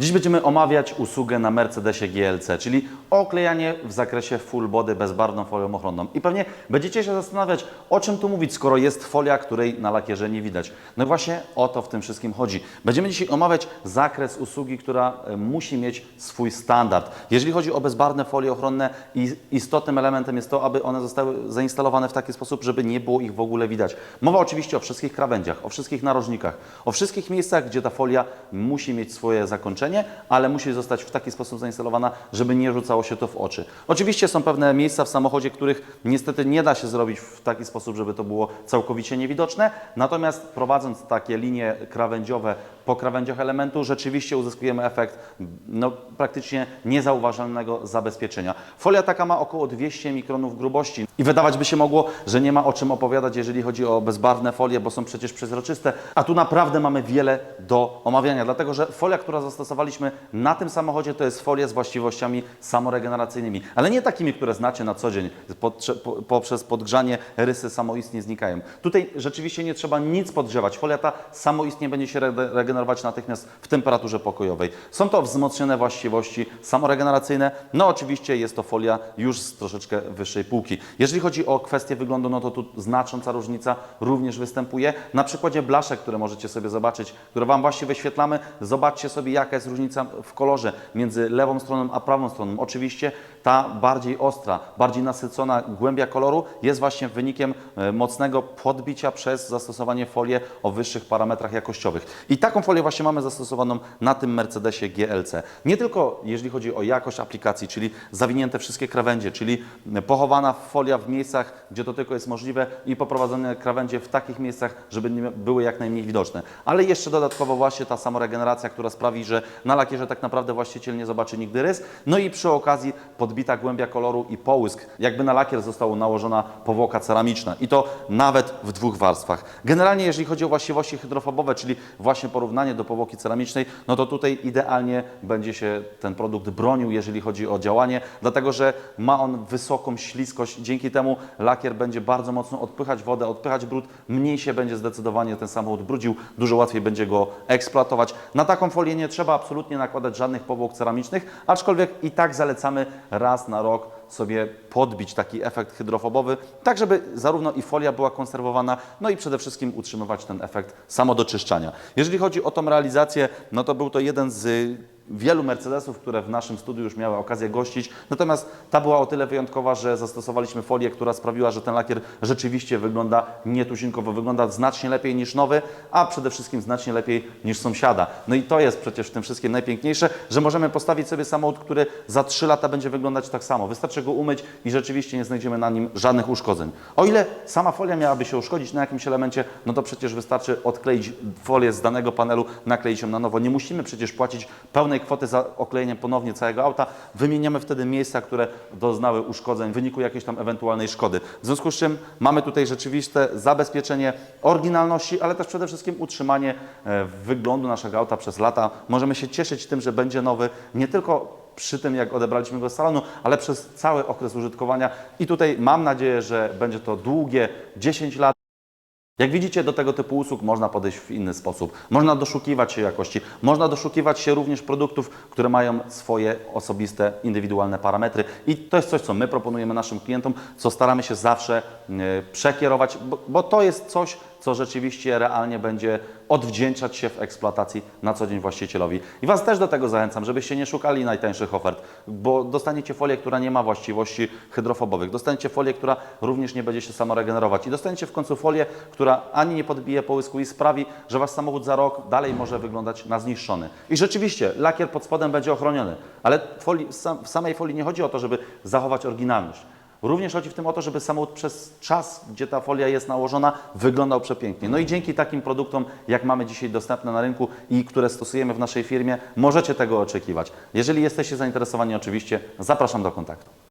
Dziś będziemy omawiać usługę na Mercedesie GLC, czyli oklejanie w zakresie full body bezbarwną folią ochronną. I pewnie będziecie się zastanawiać, o czym tu mówić, skoro jest folia, której na lakierze nie widać. No właśnie o to w tym wszystkim chodzi. Będziemy dzisiaj omawiać zakres usługi, która e, musi mieć swój standard. Jeżeli chodzi o bezbarwne folie ochronne, istotnym elementem jest to, aby one zostały zainstalowane w taki sposób, żeby nie było ich w ogóle widać. Mowa oczywiście o wszystkich krawędziach, o wszystkich narożnikach, o wszystkich miejscach, gdzie ta folia musi mieć swoje zakończenie, ale musi zostać w taki sposób zainstalowana, żeby nie rzucało się to w oczy. Oczywiście są pewne miejsca w samochodzie, których niestety nie da się zrobić w taki sposób, żeby to było całkowicie niewidoczne, natomiast prowadząc takie linie krawędziowe po krawędziach elementu, rzeczywiście uzyskujemy efekt no, praktycznie niezauważalnego zabezpieczenia. Folia taka ma około 200 mikronów grubości i wydawać by się mogło, że nie ma o czym opowiadać, jeżeli chodzi o bezbarwne folie, bo są przecież przezroczyste, a tu naprawdę mamy wiele do omawiania, dlatego że folia, która zastosowaliśmy na tym samochodzie, to jest folia z właściwościami samoregeneracyjnymi, ale nie takimi, które znacie na co dzień, poprzez podgrzanie rysy samoistnie znikają. Tutaj rzeczywiście nie trzeba nic podgrzewać. Folia ta samoistnie będzie się re- regenerować natychmiast w temperaturze pokojowej. Są to wzmocnione właściwości samoregeneracyjne. No oczywiście jest to folia już z troszeczkę wyższej półki. Jeżeli chodzi o kwestię wyglądu, no to tu znacząca różnica również występuje. Na przykładzie blaszek, które możecie sobie zobaczyć, które Wam właśnie wyświetlamy, zobaczcie sobie jaka różnica w kolorze między lewą stroną a prawą stroną. Oczywiście ta bardziej ostra, bardziej nasycona głębia koloru jest właśnie wynikiem e, mocnego podbicia przez zastosowanie folii o wyższych parametrach jakościowych. I taką folię właśnie mamy zastosowaną na tym Mercedesie GLC. Nie tylko jeżeli chodzi o jakość aplikacji, czyli zawinięte wszystkie krawędzie, czyli pochowana folia w miejscach, gdzie to tylko jest możliwe i poprowadzone krawędzie w takich miejscach, żeby były jak najmniej widoczne. Ale jeszcze dodatkowo właśnie ta samoregeneracja, która sprawi, że na lakierze tak naprawdę właściciel nie zobaczy nigdy rys. No i przy okazji podbita głębia koloru i połysk, jakby na lakier została nałożona powłoka ceramiczna i to nawet w dwóch warstwach. Generalnie jeżeli chodzi o właściwości hydrofobowe, czyli właśnie porównanie do powłoki ceramicznej, no to tutaj idealnie będzie się ten produkt bronił, jeżeli chodzi o działanie, dlatego że ma on wysoką śliskość, dzięki temu lakier będzie bardzo mocno odpychać wodę, odpychać brud, mniej się będzie zdecydowanie ten samochód brudził, dużo łatwiej będzie go eksploatować. Na taką folię nie trzeba absolutnie nakładać żadnych powłok ceramicznych, aczkolwiek i tak zalecamy raz na rok sobie podbić taki efekt hydrofobowy, tak żeby zarówno i folia była konserwowana, no i przede wszystkim utrzymywać ten efekt samodoczyszczania. Jeżeli chodzi o tą realizację, no to był to jeden z wielu Mercedesów, które w naszym studiu już miały okazję gościć. Natomiast ta była o tyle wyjątkowa, że zastosowaliśmy folię, która sprawiła, że ten lakier rzeczywiście wygląda nietuzinkowo, wygląda znacznie lepiej niż nowy, a przede wszystkim znacznie lepiej niż sąsiada. No i to jest przecież w tym wszystkim najpiękniejsze, że możemy postawić sobie samochód, który za 3 lata będzie wyglądać tak samo. Wystarczy go umyć i rzeczywiście nie znajdziemy na nim żadnych uszkodzeń. O ile sama folia miałaby się uszkodzić na jakimś elemencie, no to przecież wystarczy odkleić folię z danego panelu, nakleić ją na nowo. Nie musimy przecież płacić pełnej kwoty za oklejenie ponownie całego auta. Wymieniamy wtedy miejsca, które doznały uszkodzeń w wyniku jakiejś tam ewentualnej szkody. W związku z czym mamy tutaj rzeczywiste zabezpieczenie oryginalności, ale też przede wszystkim utrzymanie e, wyglądu naszego auta przez lata. Możemy się cieszyć tym, że będzie nowy nie tylko przy tym, jak odebraliśmy go z salonu, ale przez cały okres użytkowania. I tutaj mam nadzieję, że będzie to długie 10 lat. Jak widzicie, do tego typu usług można podejść w inny sposób. Można doszukiwać się jakości, można doszukiwać się również produktów, które mają swoje osobiste, indywidualne parametry. I to jest coś, co my proponujemy naszym klientom, co staramy się zawsze e, przekierować, bo, bo to jest coś, co rzeczywiście realnie będzie odwdzięczać się w eksploatacji na co dzień właścicielowi. I Was też do tego zachęcam, żebyście nie szukali najtańszych ofert, bo dostaniecie folię, która nie ma właściwości hydrofobowych. Dostaniecie folię, która również nie będzie się samoregenerować. I dostaniecie w końcu folię, która ani nie podbije połysku i sprawi, że Wasz samochód za rok dalej może wyglądać na zniszczony. I rzeczywiście lakier pod spodem będzie ochroniony, ale folii, sam- w samej folii nie chodzi o to, żeby zachować oryginalność. Również chodzi w tym o to, żeby samochód przez czas, gdzie ta folia jest nałożona, wyglądał przepięknie. No i dzięki takim produktom, jak mamy dzisiaj dostępne na rynku i które stosujemy w naszej firmie, możecie tego oczekiwać. Jeżeli jesteście zainteresowani, oczywiście zapraszam do kontaktu.